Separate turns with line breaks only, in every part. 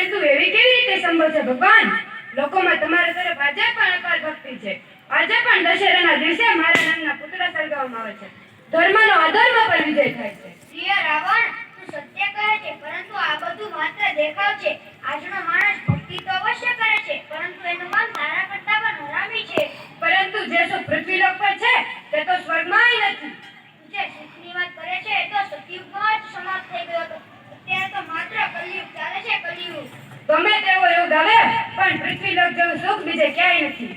પરંતુ એવી કેવી રીતે સંભવ છે? ભગવાન લોકોમાં તમારા તરફ આજે પણ અપાર ભક્તિ છે. આજે પણ દશેરાના દિવસે મારા નામના પુતળા સળગાવવામાં આવે છે. ધર્મનો અધર્મ પર વિજય થાય છે.
પ્રિય રાવણ તું સત્ય કહે છે પરંતુ આ બધું માત્ર દેખાવ છે. આજનો માણસ ભક્તિ તો અવશ્ય કરે છે પરંતુ એનું મન તારા કરતા પણ હરામી છે.
પરંતુ જે શું પૃથ્વી લોક પર છે તે તો સ્વર્ગમાંય નથી
તું જે સુખની વાત કરે છે એ તો સતયુગમાં જ સમાપ્ત થઈ ગયો હતો અત્યારે તો માત્ર કલયુગ ચાલે છે કલયુગ
ગમે તેવો યુગ આવે પણ પૃથ્વીલોક જેવું સુખ બીજે ક્યાંય નથી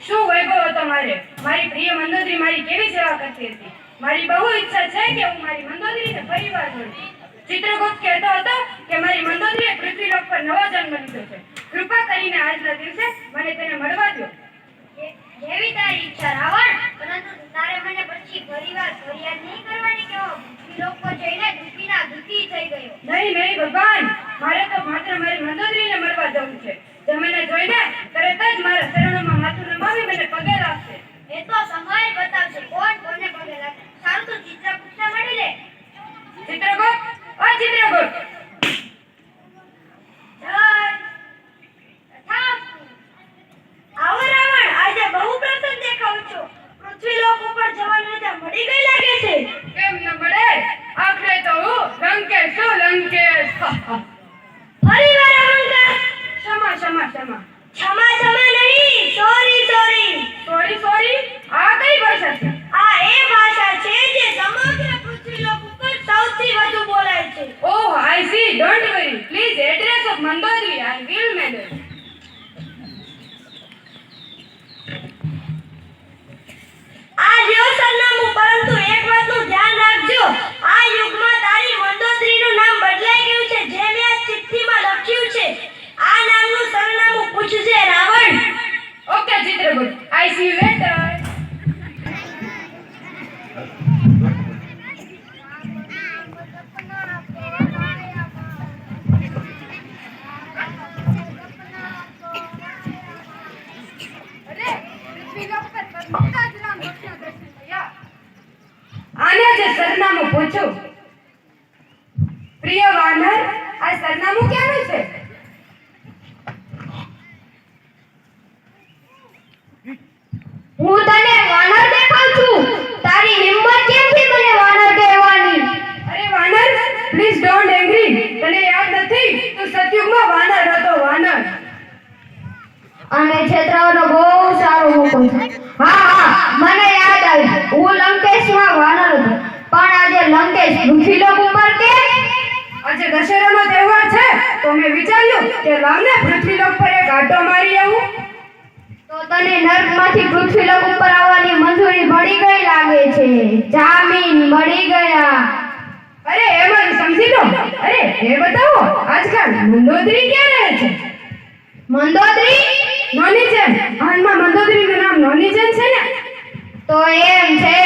શું વૈભવ હતો મારે મારી પ્રિય મંદોદરી મારી કેવી સેવા કરતી હતી મારી બહુ ઈચ્છા છે કે હું મારી મંદોદરીને ફરીવાર મળું ચિત્રગુપ્ત કહેતો હતો કે મારી મંદોદરીએ પૃથ્વીલોક પર નવો જન્મ લીધો છે કૃપા કરીને આજના દિવસે મને તેને મળવા દો
જેવી તારી ઈચ્છા રાવણ પરંતુ તારે મને પછી ફરીવાર ફરિયાદ નહીં કરવાની કે લોકો જઈને દુખીના દુખી થઈ ગયો.
નહીં નહીં ભગવાન! મારે તો માત્ર મારી મંદોદરીને મળવા જવું છે. જે મને જોઈને તરત જ મારા શરણોમાં માથું નમાવી મને પગે લાગશે.
એ તો સમય બતાવશે. કોણ કોને પગે લાગે? સારું તો ચિત્ર પૂછતા મળી લે. સરનામું
પૂછું? પ્રિય વાનર, આ સરનામું ક્યાંનું છે?
હું તને વાનર દેખાઉં છું. તારી હિંમત કેમથી મને વાનર કહેવાની?
અરે વાનર પ્લીઝ ડોન્ટ એંગ્રી તને યાદ નથી? તું સતયુગમાં વાનર હતો, વાનર.
અને છેતરાવાનો બહુ સારો મોકો હા હા, મને યાદ આવ્યું હું લંકેશમાં વાનર હતો. લંકેશ પૃથ્વીલોક ઉપર કે
આજે દશેરાનો તહેવાર છે, તો મેં વિચાર્યું કે લાવને પૃથ્વીલોક પર એક આંટો મારી આવું.
તો તને નર્કમાંથી પૃથ્વીલોક ઉપર આવવાની મંજૂરી મળી ગઈ લાગે છે. જામીન મળી ગયા.
અરે, એમાં સમજી લો. અરે, એ બતાવો, આજકાલ મંદોદરી ક્યાં રહે છે?
મંદોદરી?
નોની જેન. હાલમાં મંદોદરીનું નામ નોની જેન છે ને?
તો એમ છે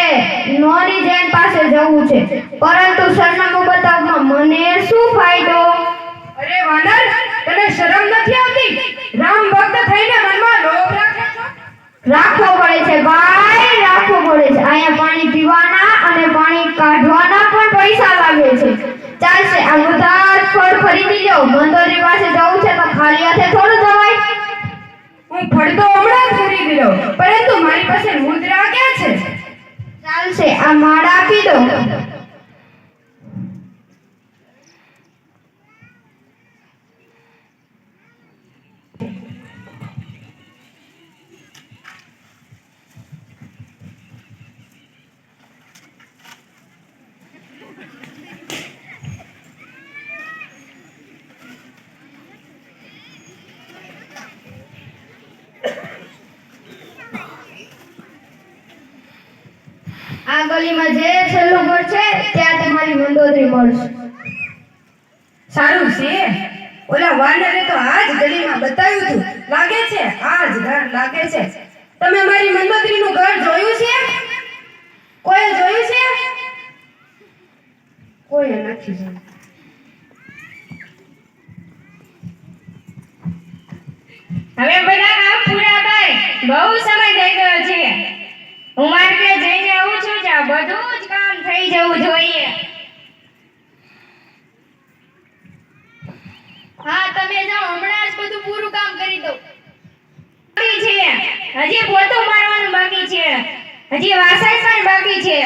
નોની જૈન પાસે જવું છે. પરંતુ સરનામું બતાવવામાં મને શું ફાયદો?
અરે વાનર તને શરમ નથી આવતી? રામ ભક્ત થઈને મનમાં લોભ રાખે છો?
રાખવો પડે છે ભાઈ રાખવો પડે છે. અહીંયા પાણી પીવાના અને પાણી કાઢવાના પણ પૈસા લાગે છે. ચાલશે આ બધા જ ફળ ખરીદી લો મંદોરી પાસે જવું છે તો ખાલી હાથે થોડું જવાય.
હું ફળતો હમણાં ખરીદી પરંતુ મારી પાસે મુદ્રા ક્યાં છે.
ચાલશે આ માળા આપી દો. આ ગલીમાં જે છેલ્લું ઘર છે, ત્યાં તમારી મંદોદરી મળશે.
સારું છે. ઓલા વાનરે તો આજ ગલીમાં બતાવ્યું હતું. લાગે છે, આજ ઘર લાગે છે. તમે મારી મંદોદરીનું ઘર જોયું છે? કોઈ જોયું છે? કોઈ નથી જોયું.
હવે બધા કામ પૂરા કર બહુ સમય થઈ ગયો છે હું માર્કેટ જઈને આવું છું જ્યાં બધું જ કામ થઈ જવું જોઈએ હા તમે તમે જાઓ હમણાં જ બધું પૂરું કામ કરી દઉં
બાકી છે હજી પોતું મારવાનું બાકી છે હજી વાસણ પણ બાકી છે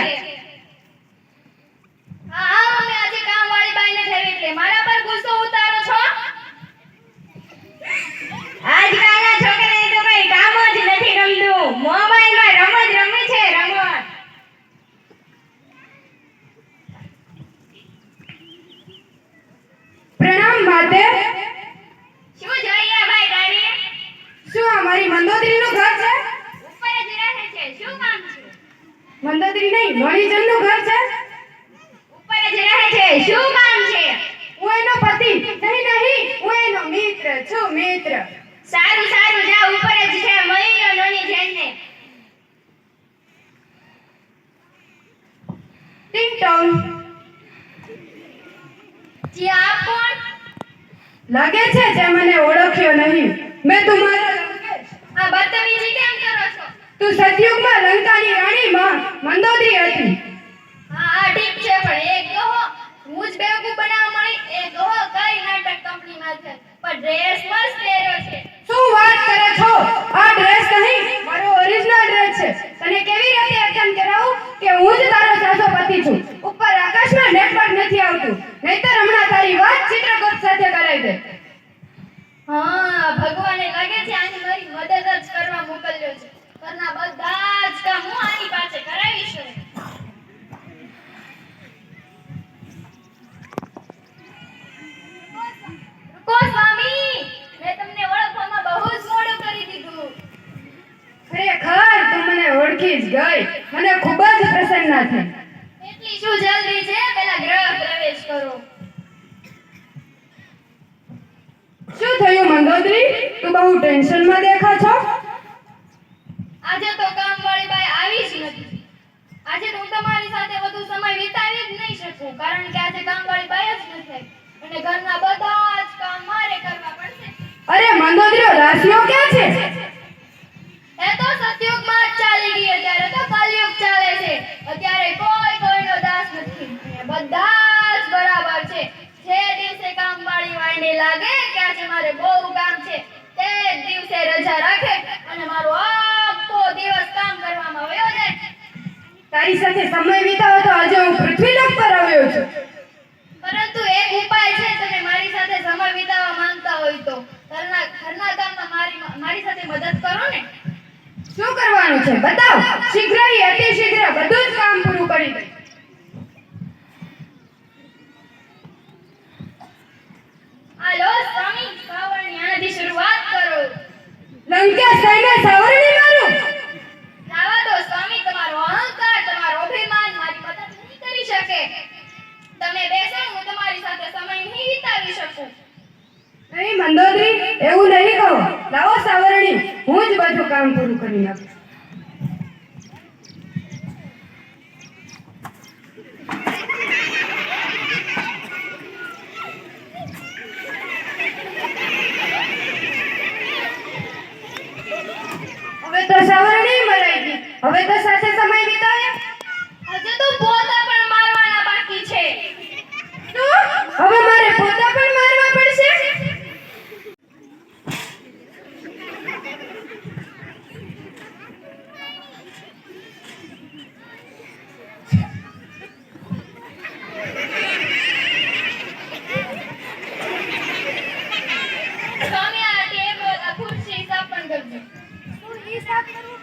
હા હા મમ્મી આજે કામવાળી બાઈને થેવી એટલે મારા પર ગુસ્સો ઉતારો છો
આજકાલના છોકરાને તો કઈ કામ જ નથી ગમતું મોબાઈલમાં રમત રમે છે રમત
પ્રણામ માતે
શું જોઈએ ભાઈ તારી
શું આ મારી મંદોદરીનું ઘર છે
ઉપર જ રહે છે શું કામ છે
મંદોદરી નહીં મણિજનનું ઘર છે?
ઉપર જ રહે છે. શું કામ છે?
હું એનો પતિ. નહીં નહીં હું એનો મિત્ર છું મિત્ર.
સારું સારું જા ઉપર જ છે. મળી લો નોની જેનને.
ટિંગ ટોંગ.
જી આપ કોણ
લાગે છે જે મને ઓળખ્યો નહીં. મેં તમારા લંકેશ
આ બદતમીજી કેમ કરો છો
તું સતયુગમાં લંકાની રાણી માં મંદોદરી હતી.
હા હા ઠીક છે પણ એક કહો હું જ બેવકૂફ બનાવવા મળી એ કહો કઈ નાટક કંપનીમાં છે? પણ ડ્રેસ મસ્ત પહેર્યો છે.
શું વાત કરે છો? આ ડ્રેસ નહીં મારો ઓરિજિનલ ડ્રેસ છે. તને કેવી રીતે અર્થન કરાવું કે હું જ તારો સાસો પતિ છું? ઓળખી જ ગઈ મને ખૂબ જ પ્રસન્નતા થઈ.
એટલી શું જલ્દી છે? પેલા ગ્રહ પ્રવેશ કરો.
શું થયું મંદોદરી તું બહુ ટેન્શનમાં દેખા છો?
આજે તો કામવાળી બાઈ આવી જ નથી. આજે તો હું તમારી સાથે વધુ સમય વિતાવી જ નહીં શકું કારણ કે આજે કામવાળી બાઈ જ નથી. અને ઘરના બધા જ કામ મારે કરવા પડશે.
અરે મંદોદરીઓ રાશિઓ ક્યાં છે
એ તો સતયુગમાં જ ચાલી ગઈ અત્યારે તો કલયુગ ચાલે છે અત્યારે કોઈ કોઈનો દાસ નથી અને બધા જ બરાબર છે જે દિવસે કામવાળી વાળીને લાગે કે આજે મારે બહુ કામ છે તે જ દિવસે રજા રાખે અને મારો આખો દિવસ કામ કરવામાં વયો જાય
તારી સાથે સમય વિતાવો તો આજે હું પૃથ્વીલોક પર આવ્યો છું.
પરંતુ એક ઉપાય છે તમે મારી સાથે સમય વિતાવવા માંગતા હોય તો. ઘરના ઘરના કામમાં મારી મારી સાથે મદદ કરો ને.
શું કરવાનું છે? બતાવો. શીઘ્ર અતિ શીઘ્ર બધું જ કામ પૂરું કરી દે.
હાલો સ્વામી સાવરણી આનાથી શરૂઆત કરો.
લંકેશ થઈને સાવરણી મારું
રાવા દો સ્વામી તમારો અહંકાર તમારો અભિમાન મારી મદદ નહીં કરી શકે તમે બેસો હું તમારી સાથે સમય નહીં વિતાવી શકું
નહીં મંદોદરી એવું નહીં કહો. લાવો સાવરણી હું જ બધું કામ પૂરું કરી નાખું હવે તો સાવરણી મરાઈ ગઈ હવે તો સાથે સમય વિતાવ્યો
હજુ તો પોતા પણ મારવાના બાકી છે
શું હવે મારે પોતા પણ મારવા પડશે
સ્વામી આ ટેબલ આ ખુરશી હિસાબ પણ કરજો હિસાબ કરવો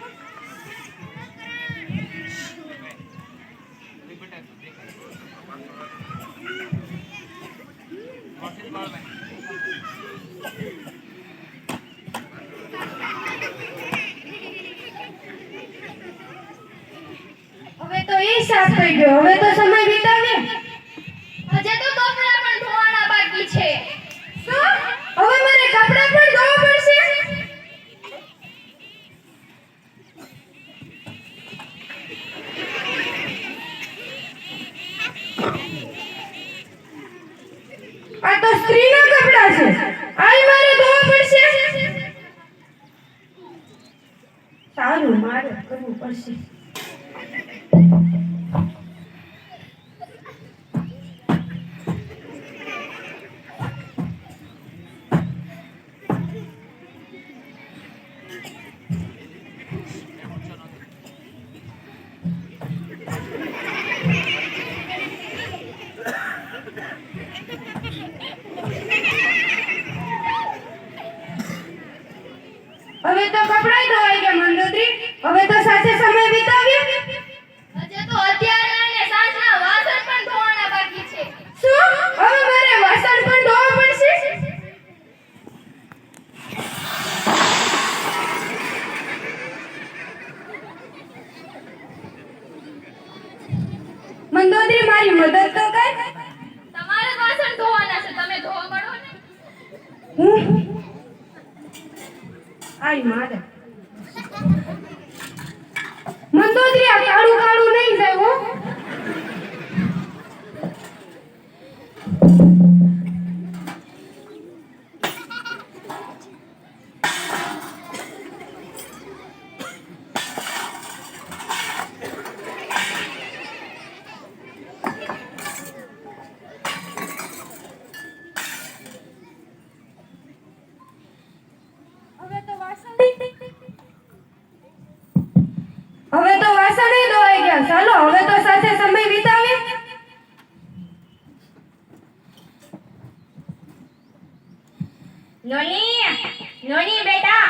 હવે તો એ સાફ થઈ ગયો. હવે તો સમય વિતાવ્યો
હજે તો કપડા પણ ધોવાના બાકી છે.
શું? હવે મારે કપડા પણ ધોવા પડશે આ તો સ્ત્રીના કપડાં છે આય મારે ધોવા પડશે સારું મારે કરવું પડશે મંદોદરી આ કાળું કાળું નહીં જાય હો હવે તો વાસણ હવે તો વાસણ ધોવાઈ ગયા. ચાલો હવે તો સાથે સમય વિતાવીએ.
નોની નોની બેટા.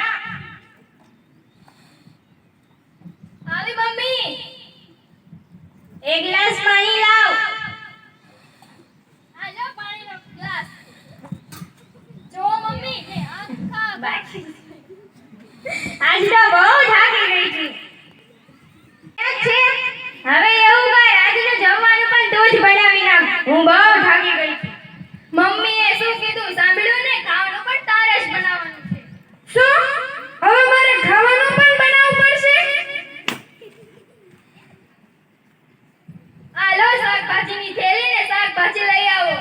આવી મમ્મી.
એક ગ્લાસ પાણી લાવ.
આજો પાણીનો ગ્લાસ. જો મમ્મી. આખા
બાકી. આજ તો બહુ થાકી ગઈ છું. જ બનાવી નાખ. હું બહુ થાકી ગઈ છું.
મમ્મીએ શું કીધું? સાંભળ્યું ને? ખાવાનું પણ તારે જ બનાવવાનું છે.
શું હવે મારે ખાવાનું પણ બનાવવું પડશે
આ લો શાકભાજીની થેલી ને શાકભાજી લઈ આવો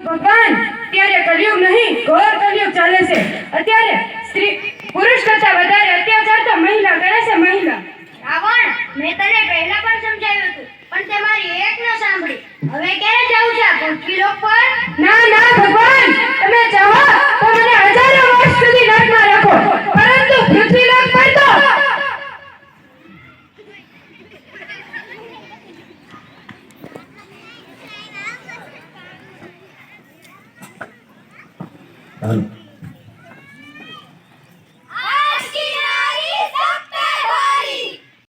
ભગવાન ત્યારે કલયુગ નહીં ઘોર કલયુગ ચાલે છે અત્યારે સ્ત્રી પુરુષ કરતા વધારે અત્યાચાર તો મહિલા કરે છે મહિલા
રાવણ મેં તને પહેલા પણ સમજાવ્યું હતું પણ તે મારી એક ન સાંભળી હવે ક્યારે જવું છે આ પૃથ્વી